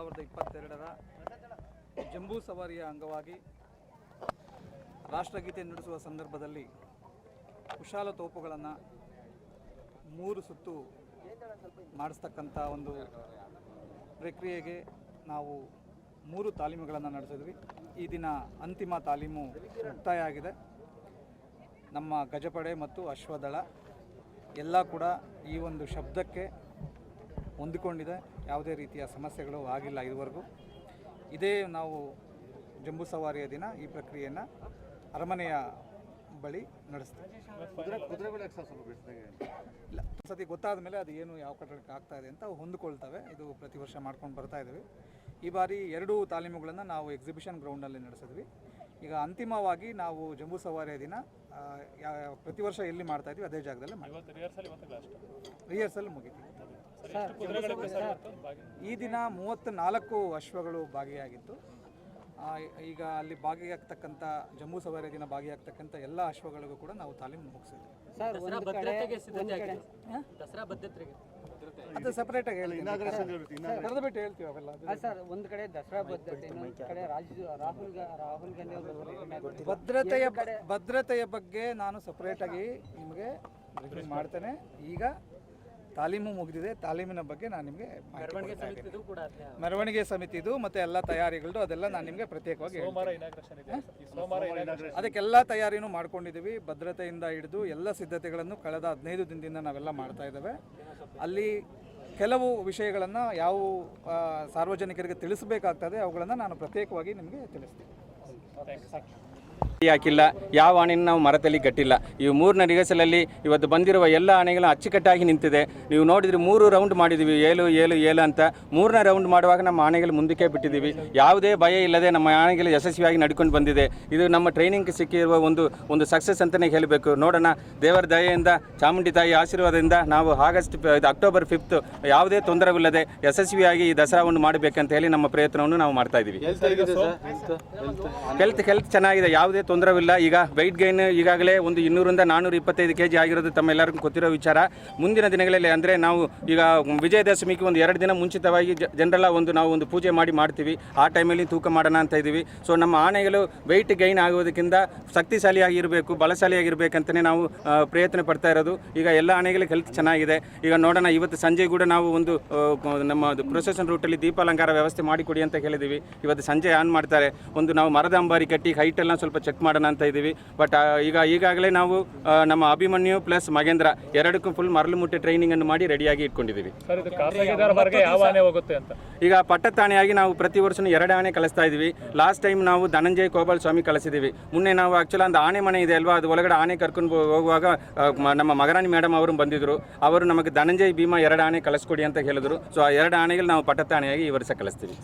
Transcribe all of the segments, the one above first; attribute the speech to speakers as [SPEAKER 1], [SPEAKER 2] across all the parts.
[SPEAKER 1] ಸಾವಿರದ ಇಪ್ಪತ್ತೆರಡರ ಜಂಬೂ ಸವಾರಿಯ ಅಂಗವಾಗಿ ರಾಷ್ಟ್ರಗೀತೆ ನುಡಿಸುವ ಸಂದರ್ಭದಲ್ಲಿ ಕುಶಾಲ ತೋಪುಗಳನ್ನು ಮೂರು ಸುತ್ತು ಮಾಡಿಸ್ತಕ್ಕಂಥ ಒಂದು ಪ್ರಕ್ರಿಯೆಗೆ ನಾವು ಮೂರು ತಾಲೀಮುಗಳನ್ನು ನಡೆಸಿದ್ವಿ. ಈ ದಿನ ಅಂತಿಮ ತಾಲೀಮು ಮುಕ್ತಾಯ ಆಗಿದೆ. ನಮ್ಮ ಗಜಪಡೆ ಮತ್ತು ಅಶ್ವದಳ ಎಲ್ಲ ಕೂಡ ಈ ಒಂದು ಶಬ್ದಕ್ಕೆ ಹೊಂದಿಕೊಂಡಿದೆ. ಯಾವುದೇ ರೀತಿಯ ಸಮಸ್ಯೆಗಳು ಆಗಿಲ್ಲ ಇದುವರೆಗೂ. ಇದೇ ನಾವು ಜಂಬೂ ಸವಾರಿಯ ದಿನ ಈ ಪ್ರಕ್ರಿಯೆಯನ್ನು ಅರಮನೆಯ ಬಳಿ ನಡೆಸ್ತೀವಿ. ಇಲ್ಲ ಸತಿ ಗೊತ್ತಾದ ಮೇಲೆ ಅದು ಏನು ಯಾವ ಕಟ್ಟಡಕ್ಕೆ ಆಗ್ತಾ ಇದೆ ಅಂತ ಹೊಂದ್ಕೊಳ್ತವೆ. ಇದು ಪ್ರತಿ ವರ್ಷ ಮಾಡ್ಕೊಂಡು ಬರ್ತಾ ಇದ್ದೀವಿ. ಈ ಬಾರಿ ಎರಡು ತಾಲೀಮುಗಳನ್ನು ನಾವು ಎಕ್ಸಿಬಿಷನ್ ಗ್ರೌಂಡಲ್ಲಿ ನಡೆಸಿದ್ವಿ. ಈಗ ಅಂತಿಮವಾಗಿ ನಾವು ಜಂಬೂ ಸವಾರಿಯ ದಿನ ಪ್ರತಿ ವರ್ಷ ಎಲ್ಲಿ ಮಾಡ್ತಾ ಇದ್ವಿ ಅದೇ ಜಾಗದಲ್ಲಿ ರಿಹರ್ಸಲ್ ಮುಗಿತೀವಿ ಈ ದಿನ ಮೂವತ್ತು ನಾಲ್ಕು ಅಶ್ವಗಳು ಭಾಗಿಯಾಗಿತ್ತು. ಈಗ ಅಲ್ಲಿ ಭಾಗಿಯಾಗ್ತಕ್ಕಂಥ ಜಮ್ಮು ಸವಾರಿ ದಿನ ಭಾಗಿಯಾಗ್ತಕ್ಕಂಥ ಎಲ್ಲ ಅಶ್ವಗಳಿಗೂ ಕೂಡ ನಾವು ತಾಲೀಮು ಮುಗಿಸಿದ್ವಿ. ಅದು ಕರೆದು ಬಿಟ್ಟು ಹೇಳ್ತೀವಿ ಅವೆಲ್ಲ.
[SPEAKER 2] ಸರ್ ಒಂದು ಕಡೆ ದಸರಾ ಭದ್ರತೆ ಇನ್ನೊಂದು ಕಡೆ ರಾಹುಲ್ ರಾಹುಲ್ ಗಾಂಧಿ ಅವರು
[SPEAKER 1] ಭದ್ರತೆಯ ಭದ್ರತೆಯ ಬಗ್ಗೆ ನಾನು ಸಪ್ರೇಟಾಗಿ ನಿಮಗೆ briefing ಮಾಡ್ತೇನೆ. ಈಗ ತಾಲೀಮು ಮುಗಿದಿದೆ. ತಾಲೀಮಿನ ಬಗ್ಗೆ ನಾನು ನಿಮಗೆ ಮಾಹಿತಿ ಕೊಡ್ತಾ
[SPEAKER 2] ಇದು ಕೂಡ ಅದೇ
[SPEAKER 1] ಮೆರವಣಿಗೆ ಸಮಿತಿದು ಮತ್ತೆ ಎಲ್ಲ ತಯಾರಿಗಳು ಅದೆಲ್ಲ ನಾನು ನಿಮಗೆ ಪ್ರತ್ಯೇಕವಾಗಿ. ಅದಕ್ಕೆಲ್ಲ ತಯಾರಿನೂ ಮಾಡ್ಕೊಂಡಿದ್ದೀವಿ ಭದ್ರತೆಯಿಂದ ಹಿಡಿದು ಎಲ್ಲ ಸಿದ್ಧತೆಗಳನ್ನು ಕಳೆದ ಹದಿನೈದು ದಿನದಿಂದ ನಾವೆಲ್ಲ ಮಾಡ್ತಾ ಇದ್ದೇವೆ. ಅಲ್ಲಿ ಕೆಲವು ವಿಷಯಗಳನ್ನು ಯಾವ ಸಾರ್ವಜನಿಕರಿಗೆ ತಿಳಿಸಬೇಕಾಗ್ತದೆ. ಅವುಗಳನ್ನು ನಾನು ಪ್ರತ್ಯೇಕವಾಗಿ ನಿಮಗೆ ತಿಳಿಸ್ತೀನಿ.
[SPEAKER 3] ಹಾಕಿಲ್ಲ ಯಾವ ಆಣೆಯನ್ನು ನಾವು ಮರದಲ್ಲಿ ಕಟ್ಟಿಲ್ಲ ಈ ಮೂರನೇ ರಿಹರ್ಸಲಲ್ಲಿ ಇವತ್ತು ಬಂದಿರುವ ಎಲ್ಲ ಆಣೆಗಳು ಅಚ್ಚುಕಟ್ಟಾಗಿ ನಿಂತಿದೆ. ನೀವು ನೋಡಿದ್ರೆ ಮೂರು ರೌಂಡ್ ಮಾಡಿದ್ದೀವಿ ಏಳು ಏಳು ಏಳು ಅಂತ. ಮೂರನೇ ರೌಂಡ್ ಮಾಡುವಾಗ ನಮ್ಮ ಆಣೆಗಳು ಮುಂದಕ್ಕೆ ಬಿಟ್ಟಿದ್ದೀವಿ ಯಾವುದೇ ಭಯ ಇಲ್ಲದೆ ನಮ್ಮ ಆಣೆಗಳು ಯಶಸ್ವಿಯಾಗಿ ನಡ್ಕೊಂಡು ಬಂದಿದೆ. ಇದು ನಮ್ಮ ಟ್ರೈನಿಂಗ್ ಸಿಕ್ಕಿರುವ ಒಂದು ಒಂದು ಸಕ್ಸಸ್ ಅಂತಲೇ ಹೇಳಬೇಕು. ನೋಡೋಣ ದೇವರ ದಯೆಯಿಂದ ಚಾಮುಂಡಿ ತಾಯಿ ಆಶೀರ್ವಾದದಿಂದ ನಾವು ಆಗಸ್ಟ್ ಅಕ್ಟೋಬರ್ ಫಿಫ್ತ್ ಯಾವುದೇ ತೊಂದರೆವಿಲ್ಲದೆ ಯಶಸ್ವಿಯಾಗಿ ಈ ದಸರಾವನ್ನು ಮಾಡಬೇಕಂತ ಹೇಳಿ ನಮ್ಮ ಪ್ರಯತ್ನವನ್ನು ನಾವು ಮಾಡ್ತಾ ಇದ್ದೀವಿ. ಹೆಲ್ತ್ ಹೆಲ್ತ್ ಚೆನ್ನಾಗಿದೆ. ಯಾವುದೇ ತೊಂದರೆವಿಲ್ಲ. ಈಗ ವೆಯ್ಟ್ ಗೈನ್ ಈಗಾಗಲೇ ಒಂದು ಇನ್ನೂರಿಂದ ನಾನ್ನೂರ ಇಪ್ಪತ್ತೈದು ಕೆ ಜಿ ಆಗಿರೋದು ತಮ್ಮೆಲ್ಲರಿಗೂ ಗೊತ್ತಿರೋ ವಿಚಾರ. ಮುಂದಿನ ದಿನಗಳಲ್ಲಿ ಅಂದರೆ ನಾವು ಈಗ ವಿಜಯದಶಮಿಗೆ ಒಂದು ಎರಡು ದಿನ ಮುಂಚಿತವಾಗಿ ಜನರೆಲ್ಲ ಒಂದು ನಾವು ಒಂದು ಪೂಜೆ ಮಾಡಿ ಮಾಡ್ತೀವಿ. ಆ ಟೈಮಲ್ಲಿ ತೂಕ ಮಾಡೋಣ ಅಂತ ಇದ್ದೀವಿ. ಸೊ ನಮ್ಮ ಆನೆಗಳು ವೆಯ್ಟ್ ಗೈನ್ ಆಗೋದಕ್ಕಿಂತ ಶಕ್ತಿಶಾಲಿಯಾಗಿರಬೇಕು ಬಲಶಾಲಿಯಾಗಿರಬೇಕಂತಲೇ ನಾವು ಪ್ರಯತ್ನ ಪಡ್ತಾ ಇರೋದು. ಈಗ ಎಲ್ಲ ಆನೆಗಳಿಗೆ ಹೆಲ್ತ್ ಚೆನ್ನಾಗಿದೆ. ಈಗ ನೋಡೋಣ, ಇವತ್ತು ಸಂಜೆ ಕೂಡ ನಾವು ಒಂದು ನಮ್ಮ ಪ್ರೊಸೆಷನ್ ರೂಟಲ್ಲಿ ದೀಪಾಲಂಕಾರ ವ್ಯವಸ್ಥೆ ಮಾಡಿಕೊಡಿ ಅಂತ ಹೇಳಿದ್ದೀವಿ. ಇವತ್ತು ಸಂಜೆ ಆನ್ ಮಾಡ್ತಾರೆ. ಒಂದು ನಾವು ಮರದ ಅಂಬಾರಿ ಕಟ್ಟಿ ಹೈಟ್ ಎಲ್ಲ ಸ್ವಲ್ಪ ಚೆಕ್ ಮಾಡೋಣ ಅಂತ ಇದ್ದೀವಿ. ಬಟ್ ಈಗ ಈಗಾಗಲೇ ನಾವು ನಮ್ಮ ಅಭಿಮನ್ಯು ಪ್ಲಸ್ ಮಗೇಂದ್ರ ಎರಡಕ್ಕೂ ಫುಲ್ ಮರಳು ಮುಟ್ಟೆ ಟ್ರೈನಿಂಗ್ ಅನ್ನು ಮಾಡಿ ರೆಡಿಯಾಗಿ ಇಟ್ಕೊಂಡಿದ್ದೀವಿ.
[SPEAKER 4] ಈಗ ಇದು ಖಾಸಗಿದಾರವರೆಗೆ ಯಾವ ಹೋಗುತ್ತೆ ಅಂತ?
[SPEAKER 3] ಈಗ ಪಟ್ಟತ್ತಾಣೆಯಾಗಿ ನಾವು ಪ್ರತಿ ವರ್ಷ ಎರಡು ಆನೆ ಕಳಿಸ್ತಾ ಇದ್ದೀವಿ. ಲಾಸ್ಟ್ ಟೈಮ್ ನಾವು ಧನಂಜಯ ಕೋಬಾಲ್ ಸ್ವಾಮಿ ಕಳಿಸಿದ್ದೀವಿ. ಮುನ್ನೆ ನಾವು ಆಕ್ಚುಲಿ ಒಂದು ಆನೆ ಮನೆ ಇದೆ ಅಲ್ವಾ? ಅದು ಒಳಗಡೆ ಆನೆ ಕರ್ಕೊಂಡು ಹೋಗುವಾಗ ನಮ್ಮ ಮಗರಾಣಿ ಮೇಡಮ್ ಅವರು ಬಂದಿದ್ರು. ಅವರು ನಮಗೆ ಧನಂಜಯ ಭೀಮಾ ಎರಡು ಆನೆ ಕಳಿಸ್ಕೊಡಿ ಅಂತ ಹೇಳಿದ್ರು. ಸೊ ಆ ಎರಡು ಆನೆಗಳು ನಾವು ಪಟ್ಟತ್ತಾಣೆಯಾಗಿ ಈ ವರ್ಷ ಕಳಿಸ್ತೀವಿ.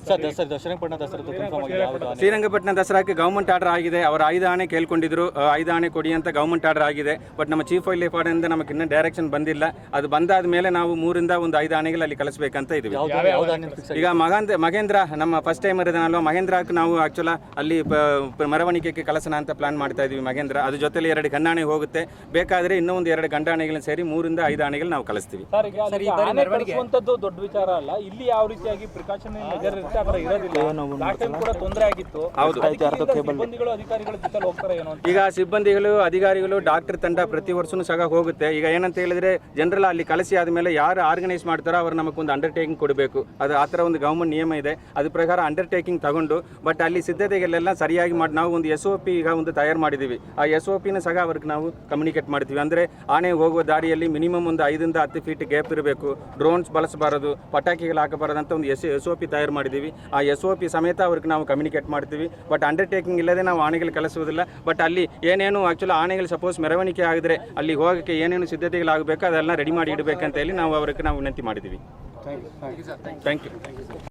[SPEAKER 3] ಶ್ರೀರಂಗಪಟ್ಟಣ ದಸರಾಕ್ಕೆ ಗೌರ್ಮೆಂಟ್ ಆರ್ಡರ್ ಆಗಿದೆ. ಅವರ ಆಯುಧ ಐದು ಆಣೆ ಕೇಳ್ಕೊಂಡಿದ್ರು. ಐದು ಆಣೆ ಕೊಡಿ ಅಂತ ಗೌರ್ಮೆಂಟ್ ಆರ್ಡರ್ ಆಗಿದೆ. ಬಟ್ ನಮ್ಮ ಚೀಫ್ ವೈಲ್ಡ್ ಲೈಫ್ ಇಂದ ನಮಗೆ ಇನ್ನೂ ಡೈರೆಕ್ಷನ್ ಬಂದಿಲ್ಲ. ಅದು ಬಂದಾದ ಮೇಲೆ ನಾವು ಮೂರಿಂದ ಒಂದು ಐದು ಆಣೆಗಳು ಅಲ್ಲಿ ಕಳಿಸ್ಬೇಕಂತ ಇದೀವಿ. ಈಗ ಮಗಂದ ಮಗೇಂದ್ರ ನಮ್ಮ ಫಸ್ಟ್ ಟೈಮ್ ಇರೋದನಲ್ವ? ಮಹೇಂದ್ರಕ್ಕೆ ನಾವು ಆಕ್ಚುಲ ಅಲ್ಲಿ ಮೆರವಣಿಗೆಗೆ ಕಳಿಸೋಣ ಅಂತ ಪ್ಲಾನ್ ಮಾಡ್ತಾ ಇದೀವಿ ಮಗೇಂದ್ರ ಅದ್ರ ಜೊತೆಲಿ ಎರಡು ಗಂಡಾಣೆ ಹೋಗುತ್ತೆ. ಬೇಕಾದ್ರೆ ಇನ್ನೂ ಒಂದು ಎರಡು ಗಂಡಾಣೆಗಳನ್ನ ಸೇರಿ ಮೂರಿಂದ ಐದು ಆಣೆಗಳು ನಾವು ಕಳಿಸ್ತೀವಿ.
[SPEAKER 4] ದೊಡ್ಡ ವಿಚಾರ ಅಲ್ಲ. ಇಲ್ಲಿ ಯಾವ ರೀತಿಯಾಗಿ ಪ್ರಿಕಾಷನ್ ಇರೋದಿಲ್ಲ. ತೊಂದರೆ ಆಗಿತ್ತು.
[SPEAKER 3] ಹೌದು.
[SPEAKER 4] ಅಧಿಕಾರಿಗಳ
[SPEAKER 3] ಈಗ ಸಿಬ್ಬಂದಿಗಳು, ಅಧಿಕಾರಿಗಳು, ಡಾಕ್ಟರ್ ತಂಡ ಪ್ರತಿ ವರ್ಷನೂ ಸಹ ಹೋಗುತ್ತೆ. ಈಗ ಏನಂತ ಹೇಳಿದ್ರೆ ಜನರಲ್ ಅಲ್ಲಿ ಕಲಸಿ ಆದಮೇಲೆ ಯಾರು ಆರ್ಗನೈಸ್ ಮಾಡ್ತಾರೋ ಅವ್ರು ನಮಗೊಂದು ಅಂಡರ್ಟೇಕಿಂಗ್ ಕೊಡಬೇಕು. ಅದು ಆ ಥರ ಒಂದು ಗೌರ್ಮೆಂಟ್ ನಿಯಮ ಇದೆ. ಅದ್ರ ಪ್ರಕಾರ ಅಂಡರ್ಟೇಕಿಂಗ್ ತಗೊಂಡು ಬಟ್ ಅಲ್ಲಿ ಸಿದ್ಧತೆಗಳೆಲ್ಲ ಸರಿಯಾಗಿ ಮಾಡಿ, ನಾವು ಒಂದು ಎಸ್ ಒ ಪಿ ಈಗ ಒಂದು ತಯಾರು ಮಾಡಿದ್ದೀವಿ. ಆ ಎಸ್ ಒ ಪಿನ ಸಹ ಅವ್ರಿಗೆ ನಾವು ಕಮ್ಯುನಿಕೇಟ್ ಮಾಡ್ತೀವಿ. ಅಂದರೆ ಆನೆ ಹೋಗುವ ದಾರಿಯಲ್ಲಿ ಮಿನಿಮಮ್ ಒಂದು ಐದರಿಂದ ಹತ್ತು ಫೀಟ್ ಗ್ಯಾಪ್ ಇರಬೇಕು. ಡ್ರೋನ್ಸ್ ಬಳಸಬಾರದು, ಪಟಾಕಿಗಳು ಹಾಕಬಾರದು ಅಂತ ಒಂದು ಎಸ್ ಎಸ್ ಒ ಪಿ ತಯಾರು ಮಾಡಿದ್ದೀವಿ. ಆ ಎಸ್ ಒ ಪಿ ಸಮೇತ ಅವ್ರಿಗೆ ನಾವು ಕಮ್ಯುನಿಕೇಟ್ ಮಾಡ್ತೀವಿ. ಬಟ್ ಅಂಡರ್ಟೇಕಿಂಗ್ ಇಲ್ಲದೆ ನಾವು ಆನೆಗಳು ಕಳಿಸುವುದಿಲ್ಲ ಬಟ್ ಅಲ್ಲಿ ಏನೇನು ಆಕ್ಚುಲಿ ಆನೆಗಳು ಸಪೋಸ್ ಮೆರವಣಿಗೆ ಆಗಿದ್ರೆ ಅಲ್ಲಿ ಹೋಗೋಕ್ಕೆ ಏನೇನು ಸಿದ್ಧತೆಗಳಾಗಬೇಕು ಅದೆಲ್ಲ ರೆಡಿ ಮಾಡಿ ಇಡಬೇಕಂತ ಹೇಳಿ ನಾವು ಅವ್ರಿಗೆ ನಾವು ವಿನಂತಿ ಮಾಡಿದ್ದೀವಿ. Thank you